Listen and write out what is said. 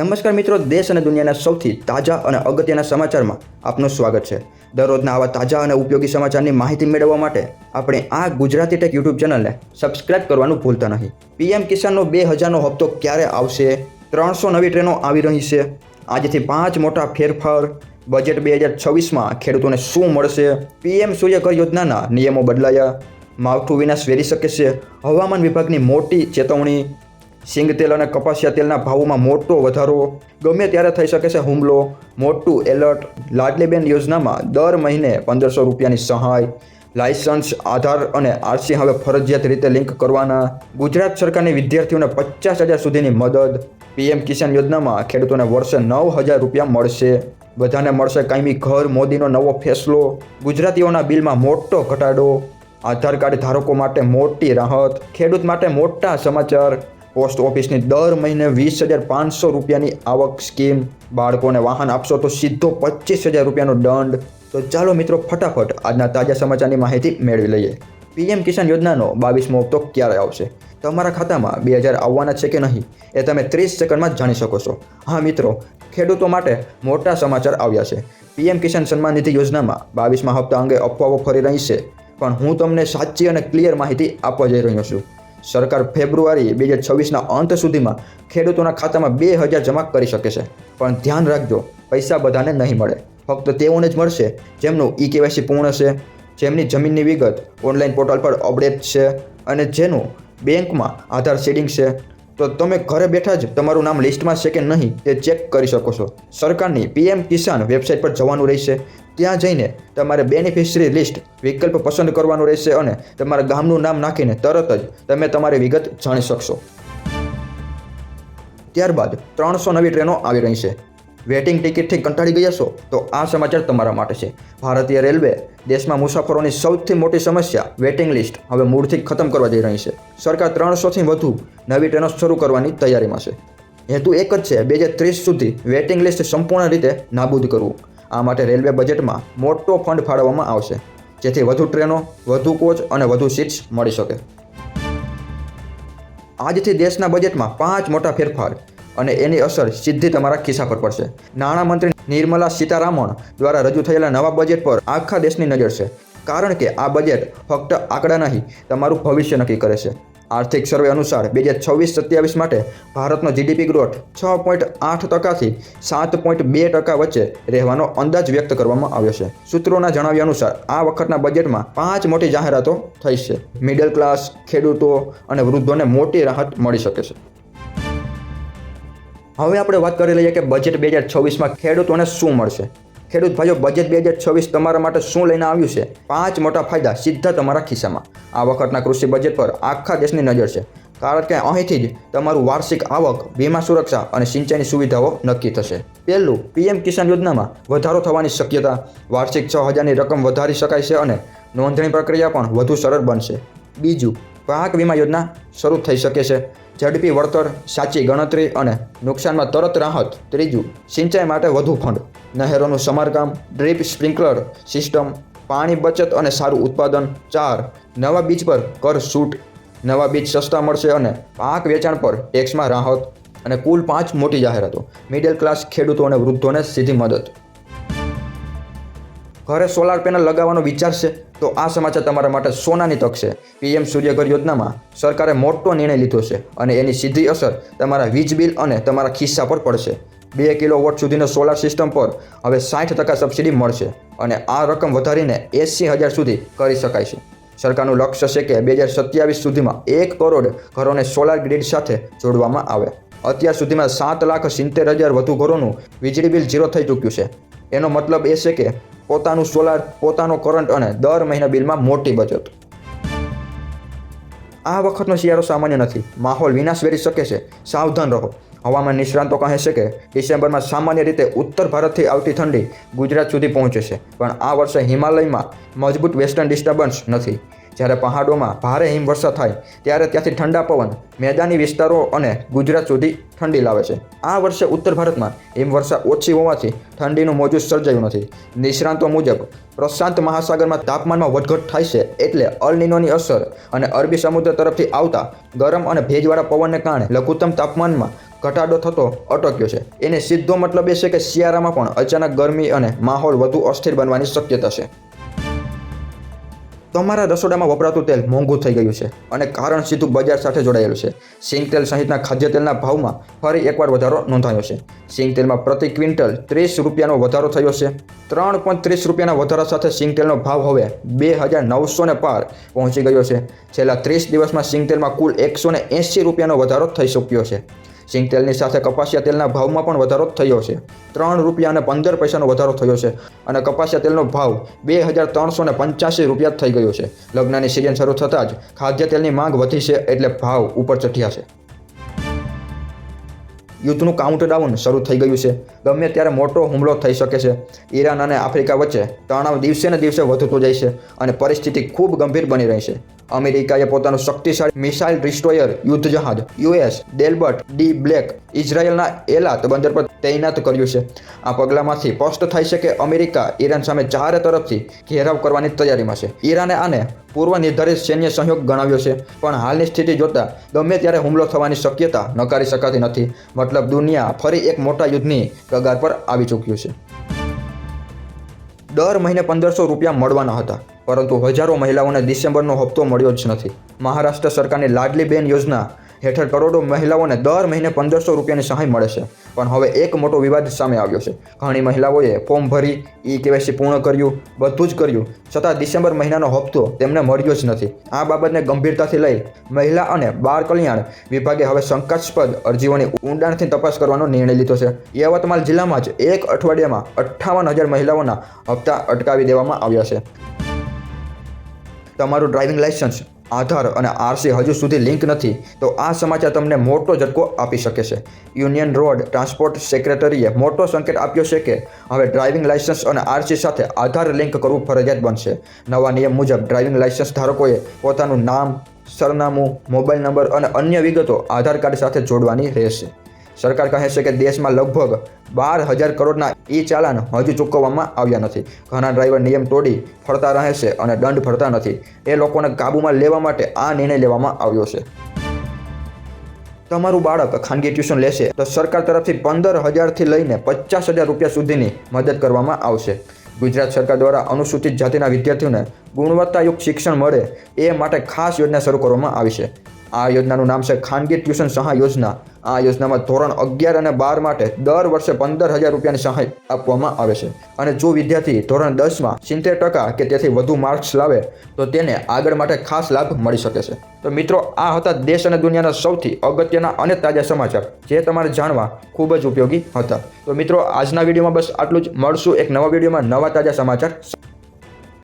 નમસ્કાર મિત્રો, દેશ અને દુનિયાના સૌથી તાજા અને અગત્યના સમાચારમાં આપનું સ્વાગત છે. દરરોજના આવા તાજા અને ઉપયોગી સમાચારની માહિતી મેળવવા માટે આપણે આ ગુજરાતી ટેક યુટ્યુબ ચેનલને સબસ્ક્રાઇબ કરવાનું ભૂલતા નહીં. પીએમ કિસાનનો બે હજારનો હપ્તો ક્યારે આવશે? ત્રણસો નવી ટ્રેનો આવી રહી છે. આજથી પાંચ મોટા ફેરફાર. બજેટ બે હજાર છવ્વીસમાં ખેડૂતોને શું મળશે? પીએમ સૂર્યઘર યોજનાના નિયમો બદલાયા. માવઠું વિનાશ વેરી શકે છે. હવામાન વિભાગની મોટી ચેતવણી. સિંગ તેલ અને કપાસિયા તેલના ભાવોમાં મોટો વધારો. ગમે ત્યારે થઈ શકે છે હુમલો. મોટું એલર્ટ લાડલીબેન યોજનામાં દર મહિને પંદરસો રૂપિયાની સહાય. લાયસન્સ, આધાર અને આરસી હવે ફરજિયાત રીતે લિંક કરવાના. ગુજરાત સરકારની વિદ્યાર્થીઓને પચાસ હજાર સુધીની મદદ. પીએમ કિસાન યોજનામાં ખેડૂતોને વર્ષે નવ હજાર રૂપિયા મળશે. બધાને મળશે કાયમી ઘર, મોદીનો નવો ફેસલો. ગુજરાતીઓના બિલમાં મોટો ઘટાડો. આધાર કાર્ડ ધારકો માટે મોટી રાહત. ખેડૂત માટે મોટા સમાચાર. પોસ્ટ ઓફિસની દર મહિને વીસ હજાર પાંચસો રૂપિયાની આવક સ્કીમ. બાળકોને વાહન આપશો તો સીધો પચીસ હજાર રૂપિયાનો દંડ. તો ચાલો મિત્રો ફટાફટ આજના તાજા સમાચારની માહિતી મેળવી લઈએ. પીએમ કિસાન યોજનાનો બાવીસમો હપ્તો ક્યારે આવશે? તમારા ખાતામાં બે હજાર આવવાના છે કે નહીં? એ તમે ત્રીસ સેકન્ડમાં જાણી શકો છો. હા મિત્રો, ખેડૂતો માટે મોટા સમાચાર આવ્યા છે. પીએમ કિસાન સન્માન નિધિ યોજનામાં બાવીસમા હપ્તા અંગે અફવાઓ ફરી રહી છે. પણ હું તમને સાચી અને ક્લિયર માહિતી આપવા જઈ રહ્યો છું. સરકાર ફેબ્રુઆરી બે હજાર છવ્વીસના અંત સુધીમાં ખેડૂતોના ખાતામાં બે હજાર જમા કરી શકે છે. પણ ધ્યાન રાખજો, પૈસા બધાને નહીં મળે. ફક્ત તેઓને જ મળશે, જેમનું ઈ કેવાયસી પૂર્ણ છે, જેમની જમીનની વિગત ઓનલાઈન પોર્ટલ પર અપડેટ છે અને જેનું બેંકમાં આધાર શેડિંગ છે. તો તમે ઘરે બેઠા જ તમારું નામ લિસ્ટમાં છે કે નહીં તે ચેક કરી શકો છો. સરકારની પીએમ કિસાન વેબસાઇટ પર જવાનું રહેશે. ત્યાં જઈને તમારે બેનિફિશરી લિસ્ટ વિકલ્પ પસંદ કરવાનો રહેશે અને તમારા ગામનું નામ નાખીને તરત જ તમે તમારી વિગત જાણી શકશો. ત્યારબાદ ત્રણસો નવી ટ્રેનો આવી રહી છે. વેટિંગ ટિકિટથી કંટાળી ગયા છો? તો આ સમાચાર તમારા માટે છે. ભારતીય રેલવે દેશમાં મુસાફરોની સૌથી મોટી સમસ્યા વેટિંગ લિસ્ટ હવે મૂળથી ખતમ કરવા જઈ રહી છે. સરકાર ત્રણસોથી વધુ નવી ટ્રેનો શરૂ કરવાની તૈયારીમાં છે. હેતુ એક જ છે, બે હજાર ત્રીસ સુધી વેટિંગ લિસ્ટ સંપૂર્ણ રીતે નાબૂદ કરવું. આ માટે રેલવે બજેટમાં મોટો ફંડ ફાળવવામાં આવશે, જેથી વધુ ટ્રેનો, વધુ કોચ અને વધુ સીટ્સ મળી શકે. આજથી દેશના બજેટમાં પાંચ મોટા ફેરફાર અને એની અસર સીધી તમારા ખિસ્સા પર પડશે. નાણામંત્રી નિર્મલા સીતારામન દ્વારા રજૂ થયેલા નવા બજેટ પર આખા દેશની નજર છે, કારણ કે આ બજેટ ફક્ત આંકડા નહીં, તમારું ભવિષ્ય નક્કી કરે છે. આર્થિક સર્વે અનુસાર બે હજાર છવ્વીસ સત્યાવીસ માટે ભારતનો જીડીપી ગ્રોથ છ પોઈન્ટ આઠ ટકાથી સાત પોઈન્ટ બે ટકા વચ્ચે રહેવાનો અંદાજ વ્યક્ત કરવામાં આવ્યો છે. સૂત્રોના જણાવ્યા અનુસાર આ વખતના બજેટમાં પાંચ મોટી જાહેરાતો થઈ છે. મિડલ ક્લાસ, ખેડૂતો અને વૃદ્ધોને મોટી રાહત મળી શકે છે. હવે આપણે વાત કરી લઈએ કે બજેટ બે હજાર છવ્વીસમાં ખેડૂતોને શું મળશે. ખેડૂત ભાઈઓ બજેટ બે હજાર છવ્વીસ તમારા માટે શું લઈને આવ્યું છે? પાંચ મોટા ફાયદા સીધા તમારા ખિસ્સામાં. આ વખતના કૃષિ બજેટ પર આખા દેશની નજર છે. કારણ કે અહીંથી જ તમારું વાર્ષિક આવક, વીમા સુરક્ષા અને સિંચાઈની સુવિધાઓ નક્કી થશે. પહેલું, પીએમ કિસાન યોજનામાં વધારો થવાની શક્યતા. વાર્ષિક છ હજારની રકમ વધારી શકાય છે અને નોંધણી પ્રક્રિયા પણ વધુ સરળ બનશે. બીજું પાક વીમા યોજના શરૂ થઈ શકે છે. ઝડપી વળતર, સાચી ગણતરી અને નુકસાનમાં તરત રાહત. ત્રીજું, સિંચાઈ માટે વધુ ફંડ. નહેરોનું સમારકામ, ડ્રીપ સ્પ્રિંકલર સિસ્ટમ, પાણી બચત અને સારું ઉત્પાદન. ચાર, નવા બીજ પર કર છૂટ. નવા બીજ સસ્તા મળશે અને પાક વેચાણ પર ટેક્સમાં રાહત. અને કુલ પાંચ મોટી જાહેરાતો. મિડલ ક્લાસ ખેડૂતો અને વૃદ્ધોને સીધી મદદ. ઘરે સોલાર પેનલ લગાવવાનો વિચાર છે, તો આ સમાચાર તમારા માટે સોનાની તક છે. પીએમ સૂર્યઘર યોજનામાં સરકારે મોટો નિર્ણય લીધો છે અને એની સીધી અસર તમારા વીજ બિલ અને તમારા ખિસ્સા પર પડશે. બે કિલો વોટ સુધીનો સોલાર સિસ્ટમ પર હવે સાઠ ટકા સબસિડી મળશે અને આ રકમ વધારીને એંસી હજાર સુધી કરી શકાય છે. સરકારનું લક્ષ્ય છે કે બે હજાર સત્યાવીસ સુધીમાં એક કરોડ ઘરોને સોલાર ગ્રીડ સાથે જોડવામાં આવે. અત્યાર સુધીમાં સાત લાખ સિત્તેર હજાર વધુ ઘરોનું વીજળી બિલ ઝીરો થઈ ચૂક્યું છે. એનો મતલબ એ છે કે પોતાનું સોલાર પોતાનો કરંટ અને દર મહિના બિલમાં મોટી બચત. આ વખતનો શિયાળો સામાન્ય નથી. માહોલ વિનાશ વેરી શકે છે. સાવધાન રહો. હવામાન નિષ્ણાંતો કહે છે કે, ડિસેમ્બરમાં સામાન્ય રીતે ઉત્તર ભારતથી આવતી ઠંડી ગુજરાત સુધી પહોંચે છે. પણ આ વર્ષે હિમાલયમાં મજબૂત વેસ્ટર્ન ડિસ્ટર્બન્સ નથી. જ્યારે પહાડોમાં ભારે હિમવર્ષા થાય, ત્યારે ત્યાંથી ઠંડા પવન, મેદાની વિસ્તારો અને ગુજરાત સુધી ઠંડી લાવે છે. આ વર્ષે ઉત્તર ભારતમાં હિમવર્ષા ઓછી હોવાથી ઠંડીનું મોજું સર્જાયું નથી. નિષ્ણાંતો મુજબ, પ્રશાંત મહાસાગરમાં તાપમાનમાં વધઘટ થાય છે એટલે અલનીનોની અસર અને અરબી સમુદ્ર તરફથી આવતા ગરમ અને ભેજવાળા પવનને કારણે લઘુત્તમ તાપમાનમાં ઘટાડો થતો અટક્યો છે. એને સીધો મતલબ એ છે કે શિયાળામાં પણ અચાનક ગરમી અને માહોલ વધુ અસ્થિર બનવાની શક્યતા છે. તમારા રસોડામાં વપરાતું તેલ મોંઘું થઈ ગયું છે અને કારણ સીધું બજાર સાથે જોડાયેલું છે. સિંગ તેલ સહિતના ખાદ્ય તેલના ભાવમાં ફરી એકવાર વધારો નોંધાયો છે. સિંગ તેલમાં પ્રતિ ક્વિન્ટલ ત્રીસ રૂપિયાનો વધારો થયો છે. ત્રણ પોઈન્ટ ત્રીસ રૂપિયાના વધારા સાથે સિંગ તેલનો ભાવ હવે બે હજાર નવસો ને પાર પહોંચી ગયો છે. છેલ્લા ત્રીસ દિવસમાં સિંગ તેલમાં કુલ એકસો ને રૂપિયાનો વધારો થઈ ચૂક્યો છે. સિંગ તેલની સાથે કપાસિયા તેલના ભાવમાં પણ વધારો થયો છે. ત્રણ રૂપિયા અને પંદર પૈસાનો વધારો થયો છે અને કપાસિયા તેલનો ભાવ બે હજાર ત્રણસો ને પંચ્યાસી રૂપિયા થઈ ગયો છે. લગ્નની સિઝન શરૂ થતાં જ ખાદ્ય તેલની માંગ વધી છે એટલે ભાવ ઉપર ચઢ્યા છે. યુદ્ધનું કાઉન્ટડાઉન શરૂ થઈ ગયું છે. ગમે ત્યારે મોટો હુમલો થઈ શકે છે. ઈરાન અને આફ્રિકા વચ્ચે તણાવ દિવસે ને દિવસે વધતો જાય છે અને પરિસ્થિતિ ખૂબ ગંભીર બની રહી છે. અમેરિકાએ પોતાનું શક્તિશાળી મિસાઇલ ડિસ્ટ્રોયર યુદ્ધ જહાજ યુએસ ડેલબર્ટ ડી બ્લેક ઇઝરાયેલના એલાત બંદર પર તૈનાત કર્યું છે. આ પગલામાંથી સ્પષ્ટ થાય છે કે અમેરિકા ઈરાન સામે ચારે તરફથી ઘેરાવ કરવાની તૈયારીમાં છે. ઈરાને આને પૂર્વ નિર્ધારિત સૈન્ય સહયોગ ગણાવ્યો છે, પણ હાલની સ્થિતિ જોતા ગમે ત્યારે હુમલો થવાની શક્યતા નકારી શકાતી નથી. મતલબ દુનિયા ફરી એક મોટા યુદ્ધની કગાર પર આવી ચૂક્યું છે. દર મહિને પંદરસો રૂપિયા મળવાના હતા. પરંતુ હજારો મહિલાઓને ડિસેમ્બરનો હપ્તો મળ્યો જ નથી. મહારાષ્ટ્ર સરકારની લાડલી બેન યોજના હેઠળ કરોડો મહિલાઓને દર મહિને પંદરસો રૂપિયાની સહાય મળે છે. પણ હવે એક મોટો વિવાદ સામે આવ્યો છે. ઘણી મહિલાઓએ ફોર્મ ભરી, ઈ કેવાયસી પૂર્ણ કર્યું, બધું જ કર્યું. છતાં ડિસેમ્બર મહિનાનો હપ્તો તેમને મળ્યો જ નથી. આ બાબતને ગંભીરતાથી લઈ મહિલા અને બાળ કલ્યાણ વિભાગે હવે શંકાસ્પદ અરજીઓની ઊંડાણથી તપાસ કરવાનો નિર્ણય લીધો છે. યવતમાલ જિલ્લામાં જ એક અઠવાડિયામાં અઠ્ઠાવન હજાર મહિલાઓના હપ્તા અટકાવી દેવામાં આવ્યા છે. તમારું ડ્રાઇવિંગ લાઇસન્સ આધાર અને આરસી હજુ સુધી લિંક નથી, તો આ સમાચાર તમને મોટો ઝટકો આપી શકે છે. યુનિયન રોડ ટ્રાન્સપોર્ટ સેક્રેટરીએ મોટો સંકેત આપ્યો છે કે, હવે ડ્રાઇવિંગ લાઇસન્સ અને આરસી સાથે આધાર લિંક કરવું ફરજિયાત બનશે. નવા નિયમ મુજબ ડ્રાઇવિંગ લાઇસન્સ ધારકોએ પોતાનું નામ, સરનામું મોબાઈલ નંબર અને અન્ય વિગતો આધાર કાર્ડ સાથે જોડવાની રહેશે. સરકાર કહે છે કે દેશમાં લગભગ બાર હજાર કરોડના ઈ ચાલાન હજુ ચૂકવવામાં આવ્યા નથી. ઘણા ડ્રાઈવર નિયમ તોડી ફરતા રહે છે અને દંડ ભરતા નથી. એ લોકોને કાબૂમાં લેવા માટે આ નિર્ણય લેવામાં આવ્યો છે. તમારું બાળક ખાનગી ટ્યુશન લેશે તો સરકાર તરફથી પંદર હજારથી લઈને પચાસ હજાર રૂપિયા સુધીની મદદ કરવામાં આવશે. ગુજરાત સરકાર દ્વારા અનુસૂચિત જાતિના વિદ્યાર્થીઓને ગુણવત્તાયુક્ત શિક્ષણ મળે એ માટે ખાસ યોજના શરૂ કરવામાં આવી છે. આ યોજનાનું નામ છે ખાનગી ટ્યુશન સહાય યોજના. આ યોજનામાં ધોરણ અગિયાર અને બાર માટે દર વર્ષે પંદર હજાર રૂપિયાની સહાય આપવામાં આવે છે. અને જો વિદ્યાર્થી ધોરણ દસમાં સિત્તેર ટકા કે તેથી વધુ માર્ક્સ લાવે, તો તેને આગળ માટે ખાસ લાભ મળી શકે છે. તો મિત્રો, આ હતા દેશ અને દુનિયાના સૌથી અગત્યના અને તાજા સમાચાર, જે તમારે જાણવા ખૂબ જ ઉપયોગી હતા. તો મિત્રો, આજના વિડીયોમાં બસ આટલું જ. મળશું એક નવા વિડીયોમાં નવા તાજા સમાચાર